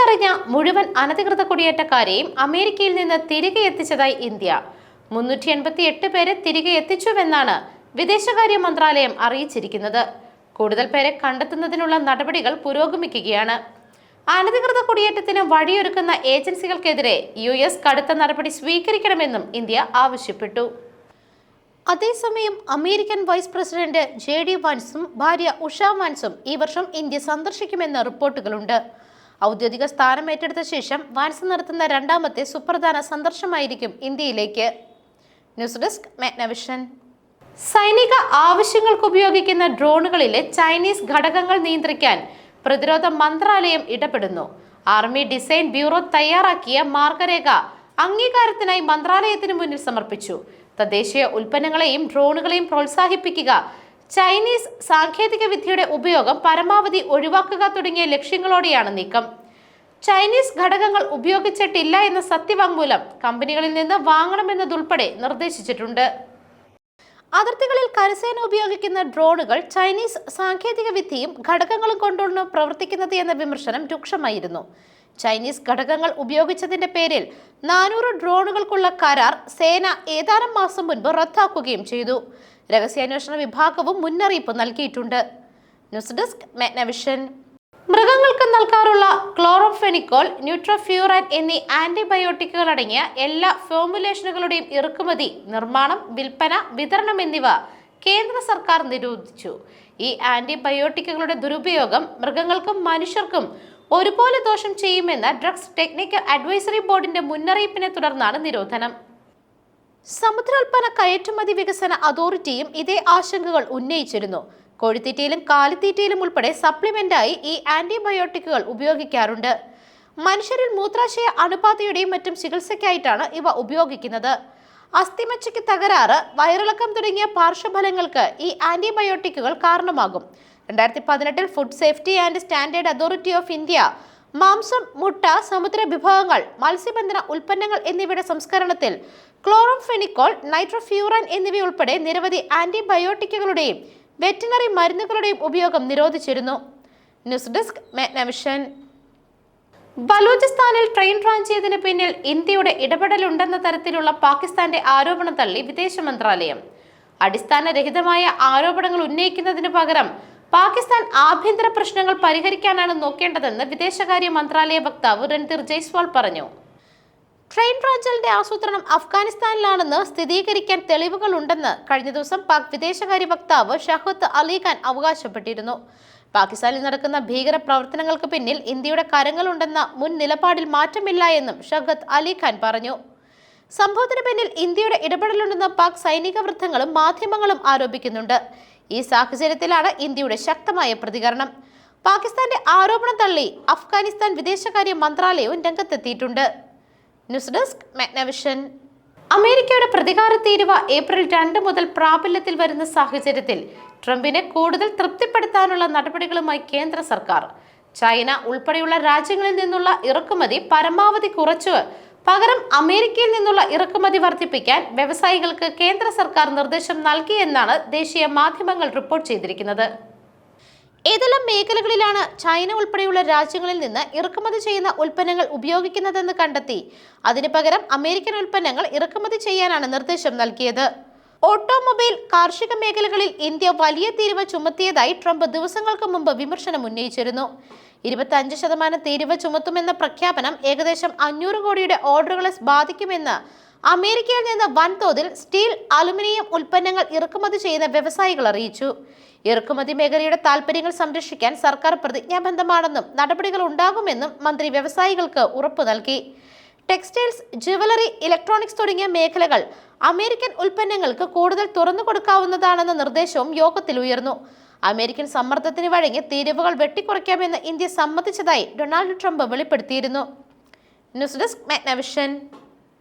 തിരിച്ചറിഞ്ഞ മുഴുവൻ അനധികൃത കുടിയേറ്റക്കാരെയും അമേരിക്കയിൽ നിന്ന് തിരികെ എത്തിച്ചതായി ഇന്ത്യ. മുന്നൂറ്റി എൺപത്തി എട്ട് പേരെ തിരികെ എത്തിച്ചുവെന്നാണ് വിദേശകാര്യ മന്ത്രാലയം അറിയിച്ചിരിക്കുന്നത്. കൂടുതൽ പേരെ കണ്ടെത്തുന്നതിനുള്ള നടപടികൾ പുരോഗമിക്കുകയാണ്. അനധികൃത കുടിയേറ്റത്തിന് വഴിയൊരുക്കുന്ന ഏജൻസികൾക്കെതിരെ യു എസ് കടുത്ത നടപടി സ്വീകരിക്കണമെന്നും ഇന്ത്യ ആവശ്യപ്പെട്ടു. അതേസമയം American vice president J D വാൻസും ഭാര്യ ഉഷ വാൻസും ഈ വർഷം ഇന്ത്യ സന്ദർശിക്കുമെന്ന് റിപ്പോർട്ടുകളുണ്ട്. ഔദ്യോഗിക സ്ഥാനം ഏറ്റെടുത്ത ശേഷം വാൻസ് നടത്തുന്ന രണ്ടാമത്തെ സുപ്രധാന സന്ദർശനമായിരിക്കും ഇന്ത്യയിലേക്ക്. ന്യൂസ് ഡെസ്ക് മാഗ്നവിഷൻ സൈനിക ആവശ്യങ്ങൾക്ക് ഉപയോഗിക്കുന്ന ഡ്രോണുകളിലെ ചൈനീസ് ഘടകങ്ങൾ നിയന്ത്രിക്കാൻ പ്രതിരോധ മന്ത്രാലയം ഇടപെടുന്നു. ആർമി ഡിസൈൻ ബ്യൂറോ തയ്യാറാക്കിയ മാർഗരേഖ അംഗീകാരത്തിനായി മന്ത്രാലയത്തിന് മുന്നിൽ സമർപ്പിച്ചു. തദ്ദേശീയ ഉൽപ്പന്നങ്ങളെയും ഡ്രോണുകളെയും പ്രോത്സാഹിപ്പിക്കുക ചൈനീസ് സാങ്കേതിക വിദ്യയുടെ ഉപയോഗം പരമാവധി ഒഴിവാക്കുക തുടങ്ങിയ ലക്ഷ്യങ്ങളോടെയാണ് നീക്കം. ചൈനീസ് ഘടകങ്ങൾ ഉപയോഗിച്ചിട്ടില്ല എന്ന സത്യവാങ്മൂലം കമ്പനികളിൽ നിന്ന് വാങ്ങണമെന്നതുൾപ്പെടെ നിർദ്ദേശിച്ചിട്ടുണ്ട്. അതിർത്തികളിൽ കരസേന ഉപയോഗിക്കുന്ന ഡ്രോണുകൾ ചൈനീസ് സാങ്കേതിക വിദ്യയും ഘടകങ്ങളും കൊണ്ടാണ് പ്രവർത്തിക്കുന്നത് എന്ന വിമർശനം രൂക്ഷമായിരുന്നു. ചൈനീസ് ഘടകങ്ങൾ ഉപയോഗിച്ചതിന്റെ പേരിൽ നാനൂറ് ഡ്രോണുകൾക്കുള്ള കരാർ സേന ഏതാനും മാസം മുൻപ് റദ്ദാക്കുകയും ചെയ്തു. രഹസ്യാന്വേഷണ വിഭാഗവും മുന്നറിയിപ്പ് നൽകിയിട്ടുണ്ട്. News desk Magnavision. മൃഗങ്ങൾക്ക് നൽകാറുള്ള ക്ലോറോഫെനിക്കോൾ ന്യൂട്രോഫ്യൂറൻ എന്നീ ആന്റിബയോട്ടിക്കുകൾ അടങ്ങിയ എല്ലാ ഫോമുലേഷനുകളുടെയും ഇറക്കുമതി നിർമ്മാണം വിൽപ്പന വിതരണം എന്നിവ കേന്ദ്ര സർക്കാർ നിരോധിച്ചു. ഈ ആന്റിബയോട്ടിക്കുകളുടെ ദുരുപയോഗം മൃഗങ്ങൾക്കും മനുഷ്യർക്കും ഒരുപോലെ ദോഷം ചെയ്യുമെന്ന ഡ്രഗ്സ് ടെക്നിക്കൽ അഡ്വൈസറി ബോർഡിന്റെ മുന്നറിയിപ്പിനെ തുടർന്നാണ് നിരോധനം. സമുദ്രോൽപ്പന്ന കയറ്റുമതി വികസന അതോറിറ്റിയും ഇതേ ആശങ്കകൾ ഉന്നയിച്ചിരുന്നു. കോഴിത്തീറ്റയിലും കാലിത്തീറ്റയിലും ഉൾപ്പെടെ സപ്ലിമെന്റായി ഈ ആന്റിബയോട്ടിക്കുകൾ ഉപയോഗിക്കാറുണ്ട്. മനുഷ്യരിൽ മൂത്രാശയ അണുബാധയുടെയും മറ്റും ചികിത്സയ്ക്കായിട്ടാണ് ഇവ ഉപയോഗിക്കുന്നത്. അസ്ഥിമച്ചയ്ക്ക് തകരാറ് വയറിളക്കം തുടങ്ങിയ പാർശ്വഫലങ്ങൾക്ക് ഈ ആന്റിബയോട്ടിക്കുകൾ കാരണമാകും. രണ്ടായിരത്തി പതിനെട്ടിൽ food safety and standard authority of India മാംസം മുട്ട സമുദ്ര വിഭവങ്ങൾ മത്സ്യബന്ധന ഉൽപ്പന്നങ്ങൾ എന്നിവയുടെ സംസ്കരണത്തിൽ ക്ലോറോംഫെനിക്കോൾ നൈട്രോഫ്യൂറൻ എന്നിവയുൾപ്പെടെ നിരവധി ആന്റിബയോട്ടിക്കുകളുടെയും വെറ്റിനറി മരുന്നുകളുടെയും ഉപയോഗം നിരോധിച്ചിരുന്നു. ന്യൂസ് ഡെസ്ക് മാഗ്നവിഷൻ ബലൂചിസ്ഥാനിൽ ട്രെയിൻ റാഞ്ചിയതിന് പിന്നിൽ ഇന്ത്യയുടെ ഇടപെടലുണ്ടെന്ന തരത്തിലുള്ള പാകിസ്ഥാന്റെ ആരോപണം തള്ളി വിദേശ മന്ത്രാലയം. അടിസ്ഥാനരഹിതമായ ആരോപണങ്ങൾ ഉന്നയിക്കുന്നതിന് പകരം പാകിസ്ഥാൻ ആഭ്യന്തര പ്രശ്നങ്ങൾ പരിഹരിക്കാനാണ് നോക്കേണ്ടതെന്ന് വിദേശകാര്യ മന്ത്രാലയ വക്താവ് രൺധീർ ജയ്സ്വാൾ പറഞ്ഞു. ട്രെയിൻ റാഞ്ചലിന്റെ ആസൂത്രണം അഫ്ഗാനിസ്ഥാനിലാണെന്ന് സ്ഥിരീകരിക്കാൻ തെളിവുകളുണ്ടെന്ന് കഴിഞ്ഞ ദിവസം പാക് വിദേശകാര്യ വക്താവ് ഷഹത്ത് അലി ഖാൻ അവകാശപ്പെട്ടിരുന്നു. പാകിസ്ഥാനിൽ നടക്കുന്ന ഭീകര പ്രവർത്തനങ്ങൾക്ക് പിന്നിൽ ഇന്ത്യയുടെ കരങ്ങളുണ്ടെന്ന മുൻ നിലപാടിൽ മാറ്റമില്ല എന്നും ഷഹത്ത് അലി ഖാൻ പറഞ്ഞു. സംഭവത്തിന് പിന്നിൽ ഇന്ത്യയുടെ ഇടപെടലുണ്ടെന്ന് പാക് സൈനിക വൃത്തങ്ങളും മാധ്യമങ്ങളും ആരോപിക്കുന്നുണ്ട്. ഈ സാഹചര്യത്തിലാണ് ഇന്ത്യയുടെ ശക്തമായ പ്രതികരണം. പാകിസ്ഥാന്റെ ആരോപണം തള്ളി അഫ്ഗാനിസ്ഥാൻ വിദേശകാര്യ മന്ത്രാലയവും രംഗത്തെത്തിയിട്ടുണ്ട്. News desk Magnavision. അമേരിക്കയുടെ പ്രതികാര തീരുവ ഏപ്രിൽ രണ്ട് മുതൽ പ്രാബല്യത്തിൽ വരുന്ന സാഹചര്യത്തിൽ ട്രംപിനെ കൂടുതൽ തൃപ്തിപ്പെടുത്താനുള്ള നടപടികളുമായി കേന്ദ്ര സർക്കാർ. ചൈന ഉൾപ്പെടെയുള്ള രാജ്യങ്ങളിൽ നിന്നുള്ള ഇറക്കുമതി പരമാവധി കുറച്ചു. പകരം അമേരിക്കയിൽ നിന്നുള്ള ഇറക്കുമതി വർദ്ധിപ്പിക്കാൻ വ്യവസായികൾക്ക് കേന്ദ്ര സർക്കാർ നിർദ്ദേശം നൽകിയെന്നാണ് ദേശീയ മാധ്യമങ്ങൾ റിപ്പോർട്ട് ചെയ്തിരിക്കുന്നത്. ഏതെല്ലാം മേഖലകളിലാണ് ചൈന ഉൾപ്പെടെയുള്ള രാജ്യങ്ങളിൽ നിന്ന് ഇറക്കുമതി ചെയ്യുന്ന ഉൽപ്പന്നങ്ങൾ ഉപയോഗിക്കുന്നതെന്ന് കണ്ടെത്തി? അതിനു പകരം അമേരിക്കൻ ഉൽപ്പന്നങ്ങൾ ഇറക്കുമതി ചെയ്യാനാണ് നിർദ്ദേശം നൽകിയത്. ഓട്ടോമൊബൈൽ കാർഷിക മേഖലകളിൽ ഇന്ത്യ വലിയ തീരുവ ചുമത്തിയതായി ട്രംപ് ദിവസങ്ങൾക്ക് മുമ്പ് വിമർശനം ഉന്നയിച്ചിരുന്നു. ഇരുപത്തി ശതമാനം തീരുവ ചുമത്തുമെന്ന പ്രഖ്യാപനം ഏകദേശം അഞ്ഞൂറ് കോടിയുടെ ഓർഡറുകളെ ബാധിക്കുമെന്ന് അമേരിക്കയിൽ നിന്ന് വൻതോതിൽ സ്റ്റീൽ അലുമിനിയം ഉൽപ്പന്നങ്ങൾ ഇറക്കുമതി ചെയ്യുന്ന വ്യവസായികൾ അറിയിച്ചു. ഇറക്കുമതി മേഖലയുടെ താൽപ്പര്യങ്ങൾ സംരക്ഷിക്കാൻ സർക്കാർ പ്രതിജ്ഞാബദ്ധമാണെന്നും നടപടികൾ ഉണ്ടാകുമെന്നും മന്ത്രി വ്യവസായികൾക്ക് ഉറപ്പു നൽകി. ടെക്സ്റ്റൈൽസ് ജുവലറി ഇലക്ട്രോണിക്സ് തുടങ്ങിയ മേഖലകൾ അമേരിക്കൻ ഉൽപ്പന്നങ്ങൾക്ക് കൂടുതൽ തുറന്നു കൊടുക്കാവുന്നതാണെന്ന നിർദ്ദേശവും യോഗത്തിൽ ഉയർന്നു. അമേരിക്കൻ സമ്മർദ്ദത്തിന് വഴങ്ങി തീരുവകൾ വെട്ടിക്കുറയ്ക്കാമെന്ന് ഇന്ത്യ സമ്മതിച്ചതായി ഡൊണാൾഡ് ട്രംപ് വെളിപ്പെടുത്തിയിരുന്നു. News desk Magnavision.